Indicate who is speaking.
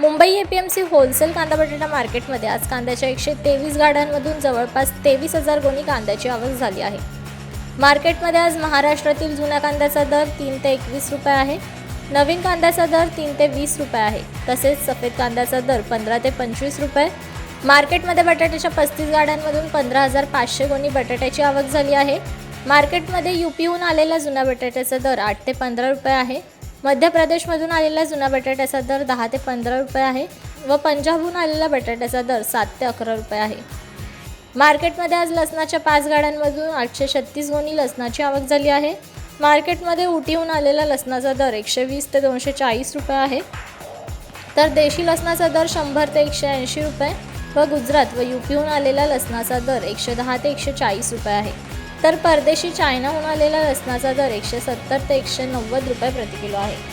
Speaker 1: Mumbai A P M C wholesale कांदा बटाटा मार्केटमध्ये आज कांद्याच्या एकशे तेवीस गाड्यांमधून जवळपास तेवीस हजार गोणी कांद्याची आवक झाली आहे. मार्केटमध्ये आज महाराष्ट्रातील जुन्या कांद्याचा दर तीन ते एकवीस रुपये आहे. नवीन कांद्याचा दर तीन ते वीस रुपये आहे. तसेच सफेद कांद्याचा दर पंधरा ते पंचवीस रुपये. मार्केटमध्ये बटाट्याच्या पस्तीस गाड्यांमधून पंधरा हजार पाचशे गोणी बटाट्याची आवक झाली आहे. मार्केटमध्ये युपीहून आलेला जुन्या बटाट्याचा दर आठ ते पंधरा रुपये आहे. मध्य प्रदेशमधून आलेला जुना बटाट्याचा दर दहा ते पंधरा रुपये आहे व पंजाबहून आलेला बटाट्याचा दर सात ते अकरा रुपये आहे. मार्केटमध्ये आज लसणाच्या पाच गाड्यांमधून आठशे छत्तीस गोणी लसणाची आवक झाली आहे. मार्केटमध्ये उटीहून आलेला लसणाचा दर एकशे वीस ते दोनशे चाळीस रुपये आहे. तर देशी लसणाचा दर शंभर ते एकशे ऐंशी रुपये व गुजरात व यूपीहून आलेला लसणाचा दर एकशे दहा ते एकशे चाळीस रुपये आहे. तर परदेशी चायनाहून आलेला लसणाचा दर एकशे सत्तर ते एकशे नव्वद रुपये प्रति किलो आहे.